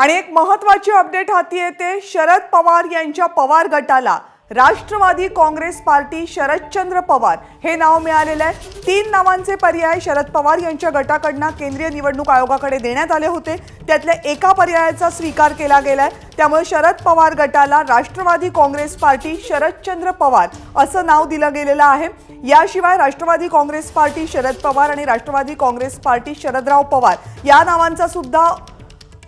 आणि एक महत्वाची अपडेट हाती येते शरद पवार यांच्या पवार गटाला. Rashtrawadi Congress Party Sharadchandra Pawar. हे नाव मिळालेलं आहे. तीन नावांचे पर्याय शरद पवार यांच्या गटाकडनं केंद्रीय निवडणूक आयोगाकडे देण्यात आले होते. त्यातल्या एका पर्यायाचा स्वीकार केला गेलाय. त्यामुळे शरद पवार गटाला राष्ट्रवादी काँग्रेस पार्टी शरदचंद्र पवार असं नाव दिलं गेलेलं आहे. याशिवाय राष्ट्रवादी काँग्रेस पार्टी शरद पवार आणि राष्ट्रवादी काँग्रेस पार्टी शरदराव पवार या नावांचा सुद्धा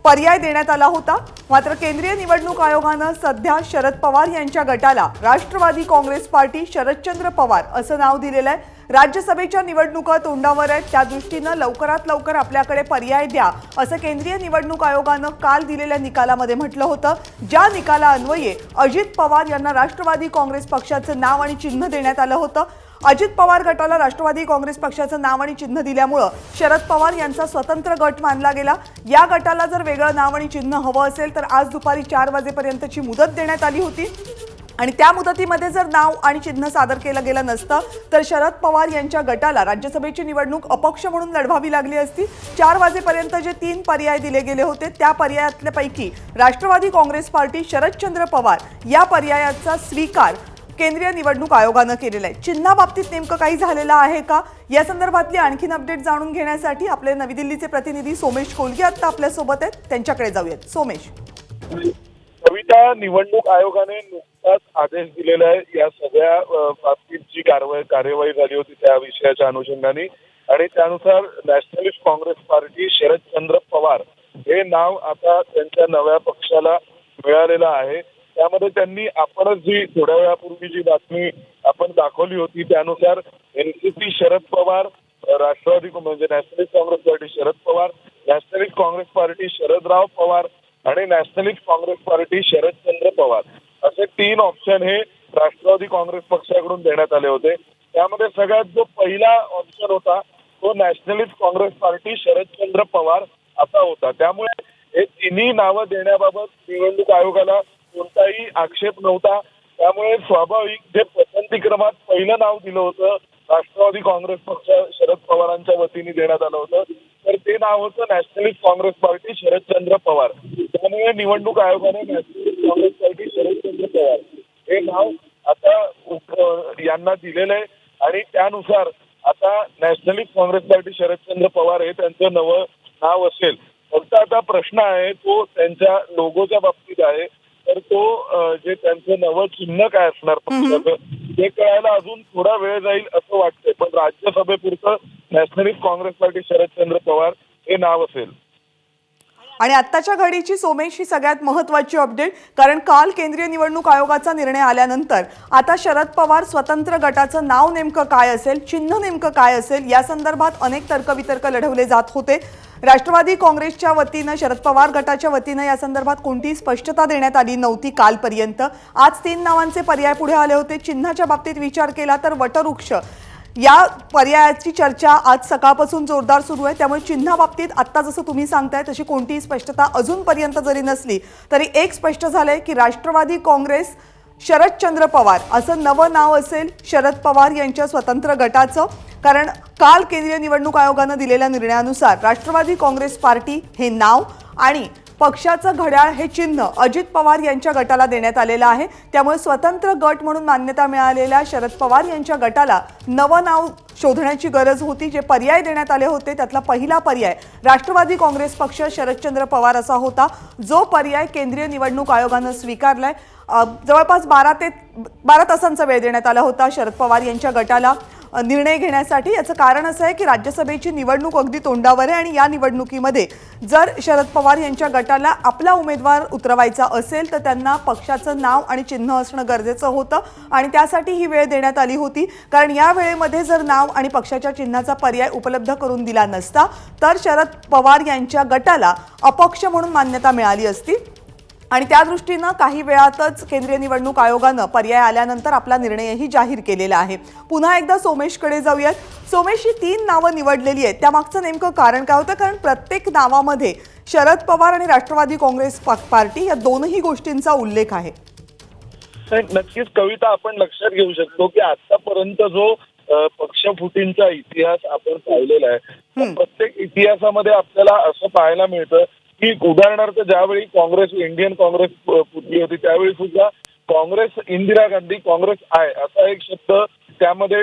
पर्याय देण्यात आला होता. मात्र केंद्रीय निवडणूक आयोगानं सध्या शरद पवार यांच्या गटाला राष्ट्रवादी काँग्रेस पार्टी शरदचंद्र पवार असं नाव दिलेलं आहे राज्यसभेच्या निवडणुका तोंडावर आहेत. त्या दृष्टीनं लवकरात लवकर आपल्याकडे पर्याय द्या असं केंद्रीय निवडणूक आयोगानं काल दिलेल्या निकालामध्ये म्हटलं होतं. ज्या निकाला अन्वये अजित पवार यांना राष्ट्रवादी काँग्रेस पक्षाचं नाव आणि चिन्ह देण्यात आलं होतं. अजित पवार गटाला राष्ट्रवादी काँग्रेस पक्षाचं नाव आणि चिन्ह दिल्यामुळं शरद पवार यांचा स्वतंत्र गट मानला गेला. या गटाला जर वेगळं नाव आणि चिन्ह हवं असेल तर आज दुपारी चार वाजेपर्यंतची मुदत देण्यात आली होती. आणि त्या मुदतीमध्ये जर नाव आणि चिन्ह सादर केलं गेलं नसतं तर शरद पवार यांच्या गटाला राज्यसभेची निवडणूक अपक्ष म्हणून लढवावी लागली असती. चार वाजेपर्यंत जे तीन पर्याय दिले गेले होते त्या पर्यायातल्यापैकी राष्ट्रवादी काँग्रेस पार्टी शरदचंद्र पवार या पर्यायाचा स्वीकार केंद्रीय निवडणूक आयोगानं केलेलं आहे. चिन्हाबाबतीत नेमकं काही झालेलं आहे का? या संदर्भातली आणखीन अपडेट जाणून घेण्यासाठी आपले नवी दिल्लीचे प्रतिनिधी सोमेश कोलगे आता आपल्यासोबत आहेत. त्यांच्याकडे जाऊयात. सोमेश. कविता निवडणूक आयोगाने नुकताच आदेश दिलेला आहे. या सगळ्या अ, बाबतीत जी कारवाई कार्यवाही झाली होती त्या विषयाच्या अनुषंगाने आणि त्यानुसार Nationalist Congress Party Sharadchandra Pawar हे नाव आता त्यांच्या नव्या पक्षाला मिळालेलं आहे. त्यामध्ये त्यांनी आपणच जी थोड्या वेळापूर्वी जी बातमी आपण दाखवली होती त्यानुसार एनसीपी शरद पवार राष्ट्रवादी म्हणजे Nationalist Congress Party Sharad Pawar Nationalist Congress Party Sharadrao Pawar आणि Nationalist Congress Party Sharadchandra Pawar. असे तीन ऑप्शन हे राष्ट्रवादी काँग्रेस पक्षाकडून देण्यात आले होते. त्यामध्ये सगळ्यात जो पहिला ऑप्शन होता तो Nationalist Congress Party Sharadchandra Pawar असा होता. त्यामुळे हे तिन्ही नावं देण्याबाबत निवडणूक आयोगाला कोणताही आक्षेप नव्हता. त्यामुळे स्वाभाविक जे पसंती क्रमात पहिलं नाव दिलं होतं राष्ट्रवादी काँग्रेस पक्ष शरद पवारांच्या वतीने देण्यात आलं होतं. तर ते नाव होतं Nationalist Congress Party Sharadchandra Pawar. त्यामुळे निवडणूक आयोगाने Nationalist Congress Party Sharadchandra Pawar. हे नाव आता यांना दिलेलं आहे. आणि त्यानुसार आता Nationalist Congress Party Sharadchandra Pawar हे त्यांचं नवं नाव असेल. फक्त आता प्रश्न आहे तो त्यांच्या लोगोच्या बाबतीत आहे. तर तो जे त्यांचं नवं चिन्ह काय असणार पक्षाचं ते कळायला अजून थोडा वेळ जाईल असं वाटतंय. पण राज्यसभेपुरतं Nationalist Congress Party Sharadchandra Pawar हे नाव असेल. आणि आत्ताच्या घडीची सोमेश ही सगळ्यात महत्त्वाची अपडेट कारण काल केंद्रीय निवडणूक आयोगाचा निर्णय आल्यानंतर आता शरद पवार स्वतंत्र गटाचं नाव नेमकं काय असेल चिन्ह नेमकं काय असेल या संदर्भात अनेक तर्कवितर्क लढवले जात होते. राष्ट्रवादी काँग्रेसच्या वतीनं शरद पवार गटाच्या वतीनं या संदर्भात कोणतीही स्पष्टता देण्यात आली नव्हती कालपर्यंत. आज तीन नावांचे पर्याय पुढे आले होते. चिन्हाच्या बाबतीत विचार केला तर वटवृक्ष. या पर्यायाची चर्चा आज सकाळपासून जोरदार सुरू आहे. त्यामुळे चिन्हाबाबतीत आत्ता जसं तुम्ही सांगताय तशी कोणतीही स्पष्टता अजूनपर्यंत जरी नसली तरी एक स्पष्ट झालंय की राष्ट्रवादी काँग्रेस शरदचंद्र पवार असं नवं नाव असेल शरद पवार यांच्या स्वतंत्र गटाचं. कारण काल केंद्रीय निवडणूक आयोगानं दिलेल्या निर्णयानुसार राष्ट्रवादी काँग्रेस पार्टी हे नाव आणि पक्षाचं घड्याळ हे चिन्ह अजित पवार यांच्या गटाला देण्यात आलेलं आहे. त्यामुळे स्वतंत्र गट म्हणून मान्यता मिळालेल्या शरद पवार यांच्या गटाला नवं नाव शोधण्याची गरज होती. जे पर्याय देण्यात आले होते त्यातला पहिला पर्याय राष्ट्रवादी काँग्रेस पक्ष शरदचंद्र पवार असा होता. जो पर्याय केंद्रीय निवडणूक आयोगानं स्वीकारलाय. जवळपास बारा ते बारा तासांचा वेळ देण्यात आला होता शरद पवार यांच्या गटाला. निर्णय घेण्यासाठी. याचं कारण असं आहे की राज्यसभेची निवडणूक अगदी तोंडावर आहे आणि या निवडणुकीमध्ये जर शरद पवार यांच्या गटाला आपला उमेदवार उतरवायचा असेल तर त्यांना पक्षाचं नाव आणि चिन्ह असणं गरजेचं होतं आणि त्यासाठी ही वेळ देण्यात आली होती. कारण या वेळेमध्ये जर नाव आणि पक्षाच्या चिन्हाचा पर्याय उपलब्ध करून दिला नसता तर शरद पवार यांच्या गटाला अपक्ष म्हणून मान्यता मिळाली असती. आणि त्या दृष्टीनं काही वेळातच केंद्रीय निवडणूक आयोगानं पर्याय आल्यानंतर आपला निर्णयही जाहीर केलेला आहे. पुन्हा एकदा सोमेशकडे जाऊयात. सोमेश ही तीन नावं निवडलेली आहेत. त्यामागचं नेमकं कारण काय होतं? कारण प्रत्येक नावामध्ये शरद पवार आणि राष्ट्रवादी काँग्रेस पार्टी या दोनही गोष्टींचा उल्लेख आहे. नक्कीच कविता आपण लक्षात घेऊ शकतो की आतापर्यंत जो पक्षफुटींचा इतिहास आपण पाहिलेला आहे. त्या प्रत्येक इतिहासामध्ये आपल्याला असं पाहायला मिळतं की उदाहरणार्थ ज्यावेळी काँग्रेस इंडियन काँग्रेस फुटली होती त्यावेळी सुद्धा काँग्रेस इंदिरा गांधी काँग्रेस आहे. असा एक शब्द त्यामध्ये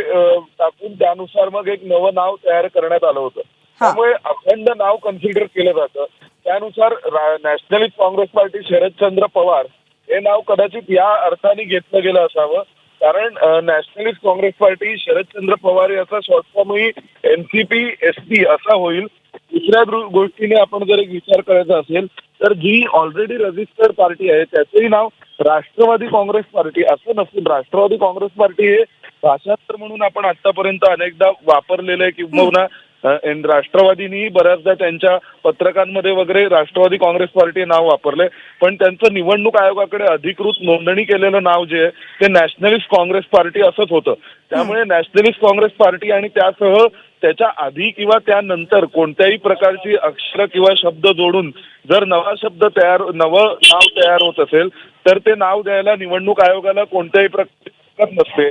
टाकून त्यानुसार मग एक नवं नाव तयार करण्यात आलं होतं. त्यामुळे अखंड नाव कन्सिडर केलं जातं. त्यानुसार Nationalist Congress Party Sharadchandra Pawar हे नाव कदाचित या अर्थाने घेतलं गेलं असावं. कारण Nationalist Congress Party Sharadchandra Pawar याचा शॉर्ट फॉर्मही एनसीपी एस पी असा होईल. दुसऱ्या गोष्टीने आपण जर एक विचार करायचा असेल तर जी ऑलरेडी रजिस्टर्ड पार्टी आहे त्याचंही नाव राष्ट्रवादी काँग्रेस पार्टी. असं नसून राष्ट्रवादी काँग्रेस पार्टी हे भाषांतर म्हणून आपण आतापर्यंत अनेकदा वापरलेलं आहे एन- राष्ट्रवादीनी बऱ्याचदा त्यांच्या पत्रकांमध्ये वगैरे राष्ट्रवादी काँग्रेस पार्टी हे नाव वापरले पण त्यांचं निवडणूक आयोगाकडे अधिकृत नोंदणी केलेलं नाव जे आहे ते नॅशनलिस्ट काँग्रेस पार्टी असंच होतं. त्यामुळे नॅशनलिस्ट काँग्रेस पार्टी आणि त्यासह त्याच्या आधी किंवा त्यानंतर कोणत्याही प्रकारची अक्षर किंवा शब्द जोडून जर नवा शब्द तयार नवं नाव तयार होत असेल तर ते नाव द्यायला निवडणूक आयोगाला कोणत्याही प्रकारची हरकत नसते.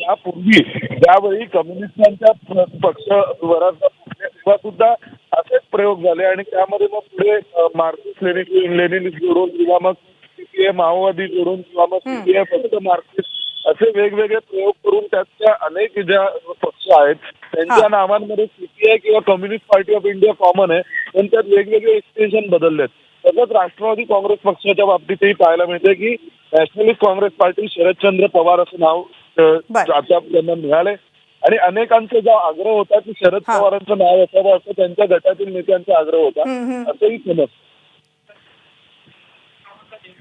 यापूर्वी ज्यावेळी कम्युनिस्टांच्या पक्ष तेव्हा सुद्धा असेच प्रयोग झाले आणि त्यामध्ये मग पुढे मार्क्सिस्ट लेनिन लेनिनिस्ट जोडून किंवा मग सीपीए माओवादी जोडून किंवा मग सीपीए फक्त मार्क्सिस्ट असे वेगवेगळे प्रयोग करून त्यातल्या अनेक ज्या पक्ष आहेत त्यांच्या नावांमध्ये सीपीआय किंवा Communist Party of India common आहे पण त्यात वेगवेगळे एक्सटेन्शन बदललेत तसंच राष्ट्रवादी काँग्रेस पक्षाच्या बाबतीतही पाहायला मिळते की Nationalist Congress Party Sharadchandra Pawar असं नाव. आता त्यांना मिळालंय आणि अनेकांचा जो आग्रह होता की शरद. पवारांचं नाव असावं असं त्यांच्या गटातील नेत्यांचा आग्रह होता. असंही समज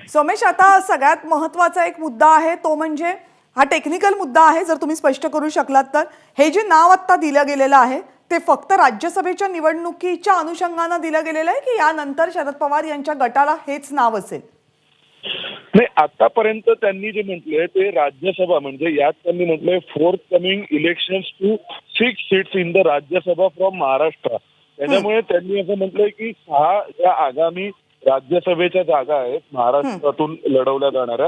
सोमेश आता सगळ्यात महत्त्वाचा एक मुद्दा आहे तो म्हणजे हा टेक्निकल मुद्दा आहे जर तुम्ही स्पष्ट करू शकलात तर. हे जे नाव आत्ता दिलं गेलेलं आहे ते फक्त राज्यसभेच्या निवडणुकीच्या अनुषंगानं दिलं गेलेलं आहे की यानंतर शरद पवार यांच्या गटाला हेच नाव असेल? नाही आतापर्यंत त्यांनी जे म्हटलंय ते राज्यसभा म्हणजे यात त्यांनी म्हटलंय forthcoming election to six seats in the Rajya Sabha from Maharashtra. त्याच्यामुळे त्यांनी असं म्हटलंय की सहा ज्या आगामी राज्यसभेच्या जागा आहेत महाराष्ट्रातून लढवल्या जाणाऱ्या.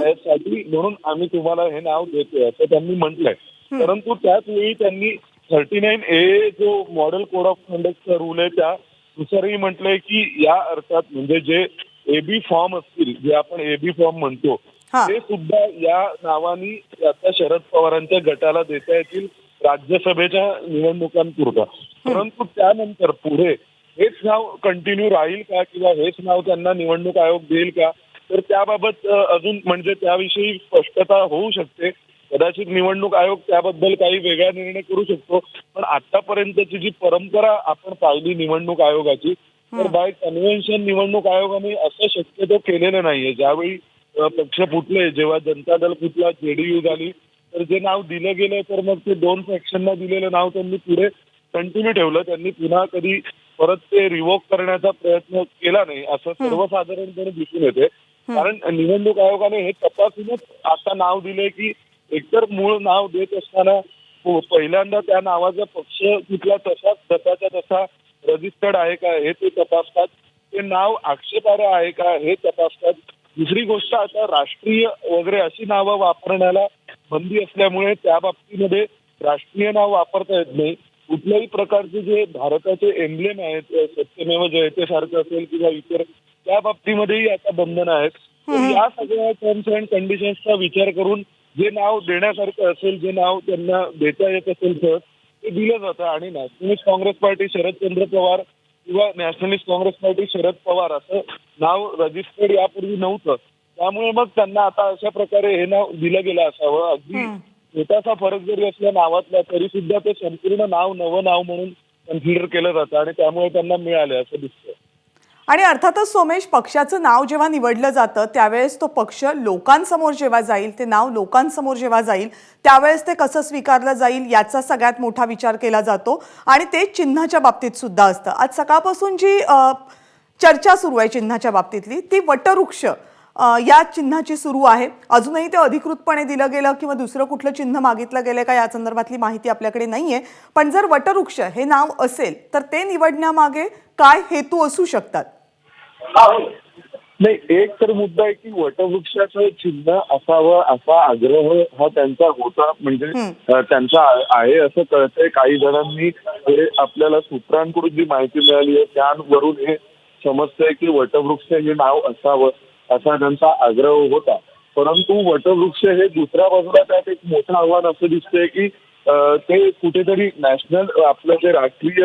त्यासाठी म्हणून आम्ही तुम्हाला हे नाव देतोय असं त्यांनी म्हटलंय. परंतु त्याच वेळी त्यांनी थर्टी नाईन ए जो मॉडेल कोड ऑफ कंडक्टचा रूल आहे त्या नुसारही म्हटलंय की या अर्थात म्हणजे जे एबी फॉर्म असतील जे आपण एबी फॉर्म म्हणतो. ते सुद्धा या नावानी आता शरद पवारांच्या गटाला देता येतील राज्यसभेच्या निवडणुकांपुरता. परंतु त्यानंतर पुढे हेच नाव कंटिन्यू राहील का किंवा हेच नाव त्यांना निवडणूक आयोग देईल का? तर त्याबाबत अजून म्हणजे त्याविषयी स्पष्टता होऊ शकते. कदाचित निवडणूक आयोग त्याबद्दल काही वेगळा निर्णय करू शकतो. पण आतापर्यंतची जी परंपरा आपण पाहिली निवडणूक आयोगाची तर बाय कन्व्हेन्शन निवडणूक आयोगाने असं शक्यतो केलेलं नाहीये. ज्यावेळी पक्ष फुटले जेव्हा जनता दल फुटला जेडीयू झाली तर जे नाव दिलं गेलं तर मग ते दोन फॅक्शनला दिलेलं नाव त्यांनी पुढे कंटिन्यू ठेवलं. त्यांनी पुन्हा कधी परत ते रिवोक करण्याचा प्रयत्न केला नाही असं सर्वसाधारणपणे दिसून येते. कारण निवडणूक आयोगाने हे तपासूनच आता नाव दिले की एकतर मूळ नाव देत असताना पहिल्यांदा त्या नावाचा पक्ष कुठला तसाच तसाच्या तसा रजिस्टर्ड आहे का हे ते तपासतात. ते नाव आक्षेपार्ह आहे का हे तपासतात. दुसरी गोष्ट आता राष्ट्रीय वगैरे अशी नावं वापरण्याला बंदी असल्यामुळे त्या बाबतीमध्ये राष्ट्रीय नाव वापरता येत नाही. कुठल्याही प्रकारचे जे भारताचे एम्ब्लेम आहेत सत्यमेव जयते सारखं असेल किंवा इतर त्या बाबतीमध्येही आता बंधनं आहेत. तर या सगळ्या टर्म्स अँड कंडिशन्सचा विचार करून जे नाव देण्यासारखं असेल जे नाव त्यांना देता येत असेल तर ते दिलं जातं. आणि Nationalist Congress Party Sharadchandra Pawar किंवा Nationalist Congress Party Sharad Pawar असं नाव रजिस्टर्ड यापूर्वी नव्हतं. त्यामुळे मग त्यांना आता अशा प्रकारे हे नाव दिलं गेलं असावं. अगदी छोटासा फरक जरी असला नावातला तरी सुद्धा ते संपूर्ण नाव नवं नाव म्हणून कन्सिडर केलं जातं आणि त्यामुळे त्यांना मिळालं असं दिसतं. आणि अर्थातच सोमेश पक्षाचं नाव जेव्हा निवडलं जातं त्यावेळेस तो पक्ष लोकांसमोर जेव्हा जाईल ते नाव लोकांसमोर जेव्हा जाईल त्यावेळेस ते कसं स्वीकारलं जाईल याचा सगळ्यात मोठा विचार केला जातो. आणि ते चिन्हाच्या बाबतीत सुद्धा असतं. आज सकाळपासून जी चर्चा सुरू आहे चिन्हाच्या बाबतीतली ती वटवृक्ष या चिन्हाची सुरू आहे. अजूनही ते अधिकृतपणे दिलं गेलं किंवा दुसरं कुठलं चिन्ह मागितलं गेलं का या संदर्भातली माहिती आपल्याकडे नाहीये. पण जर वटवृक्ष हे नाव असेल तर ते निवडण्यामागे काय हेतू असू शकतात? नाही एक तर मुद्दा आहे की वटवृक्षाचं चिन्ह असावं असा आग्रह हा त्यांचा होता. म्हणजे त्यांचा आहे- आहे असं कळतंय. काही जणांनी हे आपल्याला सूत्रांकडून जी माहिती मिळाली आहे त्यावरून हे समजतंय की वटवृक्ष हे नाव असावं. असा त्यांचा आग्रह होता. परंतु वटवृक्ष हे दुसऱ्या बाजूला त्यात एक मोठं आव्हान असं दिसतंय की ते कुठेतरी नॅशनल आपलं जे राष्ट्रीय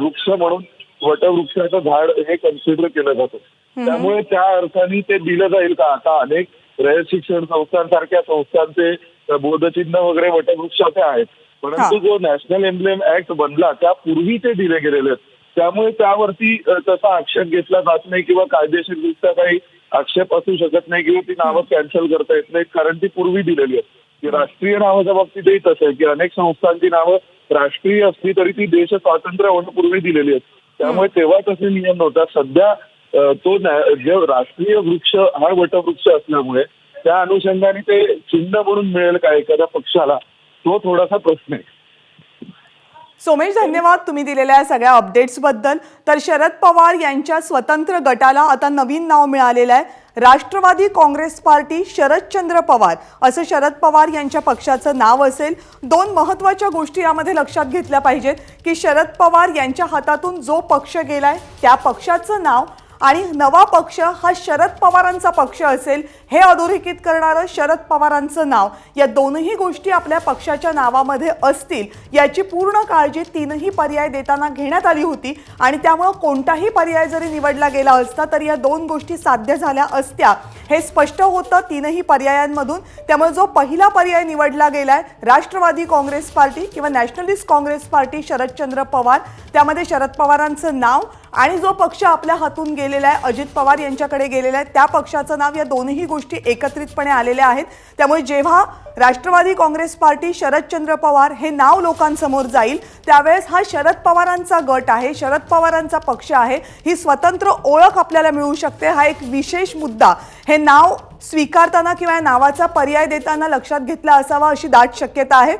वृक्ष म्हणून वटवृक्षाचं झाड हे कन्सिडर केलं जातं. त्यामुळे त्या अर्थाने ते दिलं जाईल का? आता अनेक रयत शिक्षण संस्थांसारख्या संस्थांचे बोधचिन्ह वगैरे वटवृक्षाचे आहेत. परंतु जो नॅशनल एम्ब्लेम ऍक्ट बनला त्यापूर्वी ते दिले गेलेले आहेत. त्यामुळे त्यावरती तसा आक्षेप घेतला जात नाही किंवा कायदेशीरदृष्ट्या काही आक्षेप असू शकत नाही किंवा ती नावं कॅन्सल करता येत नाहीत. कारण ती पूर्वी दिलेली आहेत. की राष्ट्रीय नावाच्या बाबतीतही तसं आहे की अनेक संस्थांची नावं राष्ट्रीय असली तरी ती देश स्वातंत्र्य होण्यापूर्वी दिलेली आहेत. त्यामुळे तेव्हा तसे नियम नव्हता. सध्या तो जे राष्ट्रीय वृक्ष हा वटवृक्ष असल्यामुळे त्या अनुषंगाने ते चिन्ह म्हणून मिळेल का एखाद्या पक्षाला तो थोडासा प्रश्न आहे. सोमेश धन्यवाद तुम्ही दिलेल्या सगळ्या अपडेट्सबद्दल तर शरद पवार यांच्या स्वतंत्र गटाला आता नवीन नाव मिळालेलं आहे. Rashtrawadi Congress Party Sharadchandra Pawar. असं शरद पवार यांच्या पक्षाचं नाव असेल. दोन महत्त्वाच्या गोष्टी यामध्ये लक्षात घेतल्या पाहिजेत की शरद पवार यांच्या हातातून जो पक्ष गेलाय त्या पक्षाचं नाव आणि नवा पक्ष हा शरद पवारांचा पक्ष असेल हे अधोरेखित करणारं शरद पवारांचं नाव. या दोनही गोष्टी आपल्या पक्षाच्या नावामध्ये असतील याची पूर्ण काळजी तीनही पर्याय देताना घेण्यात आली होती आणि त्यामुळं कोणताही पर्याय जरी निवडला गेला असता तरी या दोन गोष्टी साध्य झाल्या असत्या. हे स्पष्ट होतं तीनही पर्यायांमधून. त्यामुळे जो पहिला पर्याय निवडला गेलाय राष्ट्रवादी काँग्रेस पार्टी किंवा Nationalist Congress Party Sharadchandra Pawar. त्यामध्ये शरद पवारांचं नाव आणि जो पक्ष आपल्या हातून गेलेला आहे अजित पवार यांच्याकडे गेलेला आहे त्या पक्षाचं नाव या दोन्ही गोष्टी एकत्रितपणे आलेल्या आहेत. त्यामुळे जेव्हा राष्ट्रवादी काँग्रेस पार्टी शरदचंद्र पवार हे नाव लोकांसमोर जाईल त्यावेळेस हा शरद पवारांचा गट आहे शरद पवारांचा पक्ष आहे ही स्वतंत्र ओळख आपल्याला मिळू शकते. हा एक विशेष मुद्दा. हे नाव स्वीकारताना किंवा या नावाचा पर्याय देताना लक्षात घेतला असावा अशी दाट शक्यता आहे.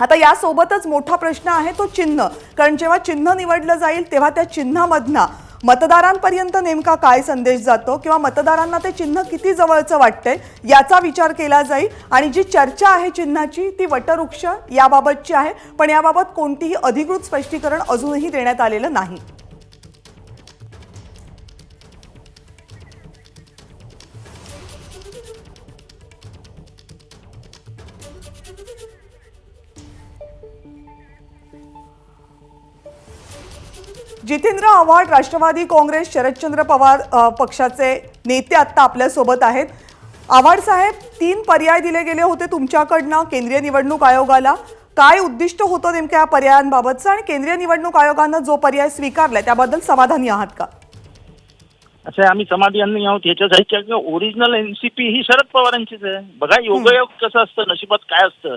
आता यासोबतच मोठा प्रश्न आहे तो चिन्ह. कारण जेव्हा चिन्ह निवडलं जाईल तेव्हा त्या चिन्हामधना मतदारांपर्यंत नेमका काय संदेश जातो किंवा मतदारांना ते चिन्ह किती जवळचं वाटतंय याचा विचार केला जाईल. आणि जी चर्चा आहे चिन्हाची ती वटवृक्ष याबाबतची आहे. पण याबाबत कोणतीही अधिकृत स्पष्टीकरण अजूनही देण्यात आलेलं नाही. जितेंद्र आव्हाड राष्ट्रवादी काँग्रेस शरदचंद्र पवार पक्षाचे नेते आत्ता आपल्यासोबत आहेत. आव्हाड साहेब तीन पर्याय दिले गेले होते तुमच्याकडनं केंद्रीय निवडणूक आयोगाला. काय उद्दिष्ट होतं नेमक्या या पर्यायांबाबतचं आणि केंद्रीय निवडणूक आयोगानं जो पर्याय स्वीकारलाय त्याबद्दल समाधानी आहात का? असं आम्ही समाधानी आहोत याच्यासाठी ओरिजिनल एनसीपी ही शरद पवारांचीच आहे. बघा योगायोग कसं असतं नशिबात काय असतं?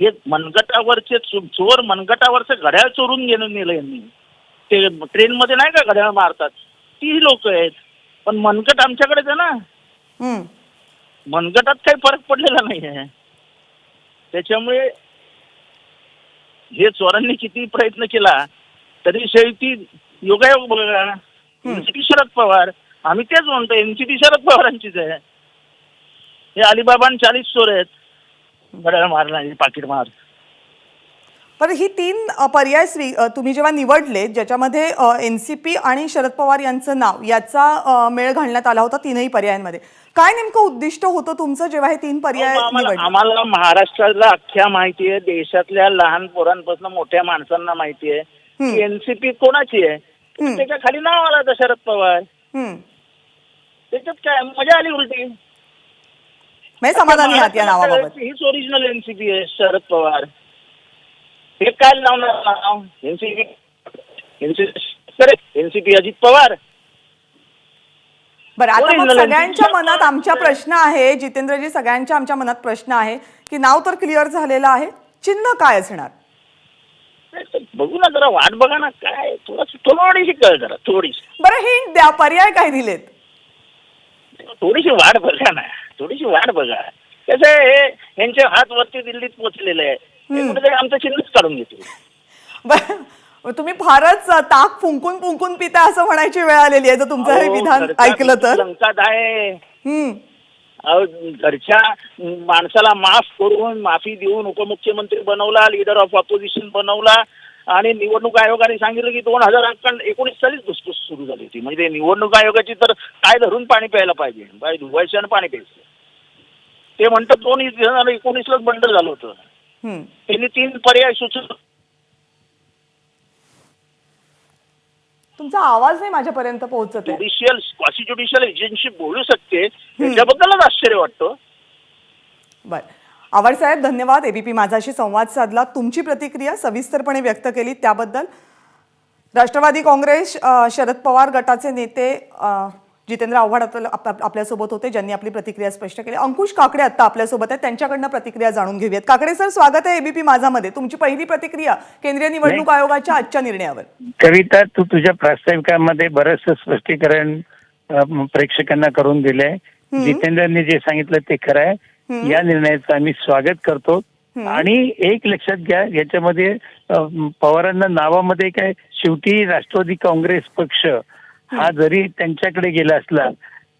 हे मनगटावरचे चोर मनगटावरचं घड्याळ चोरून गेलं नेलं यांनी. ते ट्रेनमध्ये नाही का घड्याळ मारतात? ती लोक आहेत. पण मनगट आमच्याकडेच आहे ना. मनगटात काही फरक पडलेला नाही आहे त्याच्यामुळे हे चोरांनी किती प्रयत्न केला तरी शेवटी योगायोग बघा. एनसीपी शरद पवार आम्ही तेच म्हणतो एनसीपी शरद पवारांचीच आहे. हे अलिबाबा आणि चाळीस चोर आहेत. घड्याळ मारणारे पाकिट मार. बरं ही तीन पर्याय स्वी तुम्ही जेव्हा निवडले ज्याच्यामध्ये एन सी पी आणि शरद पवार यांचं नाव याचा मेळ घालण्यात आला होता तीनही पर्यायांमध्ये. काय नेमकं उद्दिष्ट होतं तुमचं जेव्हा हे तीन पर्याय आम्हाला निवडले? आम्हाला महाराष्ट्राला अख्ख्या माहिती आहे देशातल्या लहान पोरांपासून मोठ्या माणसांना माहिती आहे. की एनसीपी कोणाची आहे. त्याच्याखाली नाव आलं होतं शरद पवार. त्याच्यात काय मजा आली उलटी. म्हणजे समाधानी आहात या नावाबाबत. हीच ओरिजिनल एनसीपी आहे शरद पवार. हे काय लावणार नाव NCP NCP NCP Ajit Pawar. बरं आता मग सगळ्यांच्या. मनात आमच्या प्रश्न आहे जितेंद्रजी सगळ्यांच्या आमच्या मनात प्रश्न आहे की नाव तर क्लिअर झालेलं आहे चिन्ह काय असणार? बघू ना जरा वाट बघा ना काय थोडीशी कळ जरा थोडीशी. बरं हिंट द्या पर्याय काय दिलेत? थोडीशी वाट बघा ना थोडीशी वाट बघा. कसं हे यांचे हात वरती दिल्लीत पोहोचलेले आहे कुठेतरी आमचं चिन्हच काढून घेतील. बरं. तुम्ही फारच ताक फुंकून फुंकून पिता असं म्हणायची वेळ आलेली आहे जर तुमचं हे अहो, विधान घरचा ऐकलं तर? आहे. हम्म. अहो, घरच्या माणसाला माफ करून माफी देऊन उपमुख्यमंत्री बनवला लीडर ऑफ ऑपोजिशन बनवला आणि निवडणूक आयोगाने सांगितलं की दोन हजार एकोणीस सालीच धुसफूस सुरू झाली होती. म्हणजे निवडणूक आयोगाची तर काय धरून पाणी प्यायला पाहिजे? बाय धुवायचं आणि पाणी प्यायचं. ते म्हणतात दोन हजार एकोणीसलाच बंड झालं होतं. त्यांनी तीन पर्याय सुचवले तुमचा आवाज नाही माझ्यापर्यंत पोहोचत आहे. ज्युडिशियल क्वासी ज्युडिशियल एजन्सी बोलू शकते. त्याच्याबद्दलच आश्चर्य वाटतं. बर. आवाड साहेब धन्यवाद. एबीपी माझाशी संवाद साधला. तुमची प्रतिक्रिया सविस्तरपणे व्यक्त केली त्याबद्दल. राष्ट्रवादी काँग्रेस शरद पवार गटाचे नेते जितेंद्र आव्हाड आपल्या- आप- आप- आपल्यासोबत होते ज्यांनी आपली प्रतिक्रिया स्पष्ट केली. अंकुश काकडे आता आपल्यासोबत आहेत त्यांच्याकडनं प्रतिक्रिया जाणून घेऊयात. काकडे सर स्वागत आहे एबीपी माझामध्ये. तुमची पहिली प्रतिक्रिया केंद्रीय निवडणूक आयोगाच्या आजच्या निर्णयावर. कविता तू तुझ्या प्रास्ताविकामध्ये बरंचसं स्पष्टीकरण प्रेक्षकांना करून दिलंय. जितेंद्रनी जे सांगितलं ते खरं आहे. या निर्णयाचं आम्ही स्वागत करतो. आणि एक लक्षात घ्या याच्यामध्ये पवारांना नावामध्ये काय शेवटी राष्ट्रवादी काँग्रेस पक्ष हा जरी त्यांच्याकडे गेला असला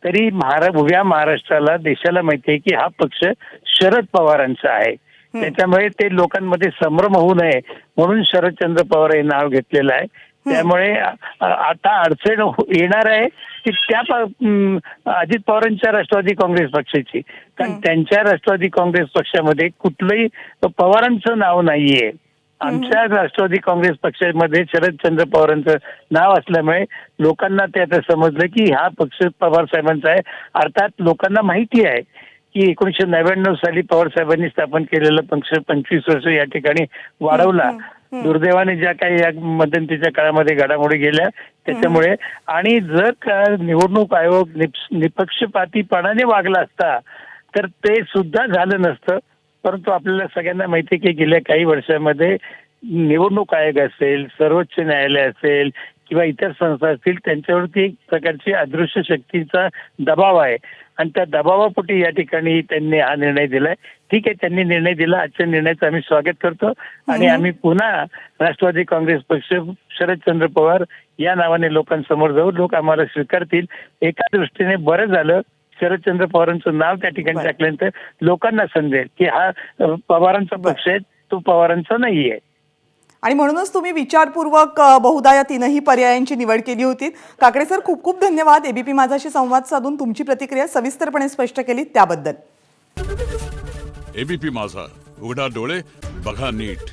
तरी महारा उभ्या महाराष्ट्राला देशाला माहिती आहे की हा पक्ष शरद पवारांचा आहे. त्याच्यामुळे ते लोकांमध्ये संभ्रम होऊ नये म्हणून शरदचंद्र पवार हे नाव घेतलेलं आहे. त्यामुळे आता अडचण हो- येणार आहे की त्या अजित पवारांच्या राष्ट्रवादी काँग्रेस पक्षाची. कारण त्यांच्या राष्ट्रवादी काँग्रेस पक्षामध्ये कुठलंही पवारांचं नाव नाहीये. आमच्या राष्ट्रवादी काँग्रेस पक्षामध्ये शरदचंद्र पवारांचं नाव असल्यामुळे लोकांना ते आता समजलं की हा पक्ष पवार साहेबांचा आहे. अर्थात लोकांना माहिती आहे की एकोणीशे नव्याण्णव साली पवार साहेबांनी स्थापन केलेला पक्ष पंचवीस वर्ष या ठिकाणी वाढवला. दुर्दैवाने ज्या काही या मध्यंतरीच्या काळामध्ये घडामोडी गेल्या त्याच्यामुळे आणि जर का निवडणूक आयोग निप- निपक्षपातीपणाने वागला असता तर ते सुद्धा झालं नसतं. परंतु आपल्याला सगळ्यांना माहिती आहे की गेल्या काही वर्षामध्ये निवडणूक आयोग असेल सर्वोच्च न्यायालय असेल किंवा इतर संस्था असतील त्यांच्यावरती एक प्रकारची अदृश्य शक्तीचा दबाव आहे. आणि त्या दबावापोटी या ठिकाणी त्यांनी हा निर्णय दिलाय. ठीक आहे त्यांनी निर्णय दिला. आजच्या निर्णयाचं आम्ही स्वागत करतो. आणि आम्ही पुन्हा राष्ट्रवादी काँग्रेस पक्ष शरदचंद्र पवार या नावाने लोकांसमोर जाऊ. लोक आम्हाला स्वीकारतील. एका दृष्टीने बरं झालं. शरदचंद्र पवारांचं नाव त्या ठिकाणी. टाकल्यानंतर लोकांना समजेल की हा पवारांचा पक्ष आहे तो पवारांचा नाहीये आणि म्हणूनच तुम्ही विचारपूर्वक बहुधा या तीनही पर्यायांची निवड केली होती. काकडे सर खूप खूप धन्यवाद. एबीपी माझाशी संवाद साधून तुमची प्रतिक्रिया सविस्तरपणे स्पष्ट केली त्याबद्दल. एबीपी माझा उघडा डोळे बघा नीट.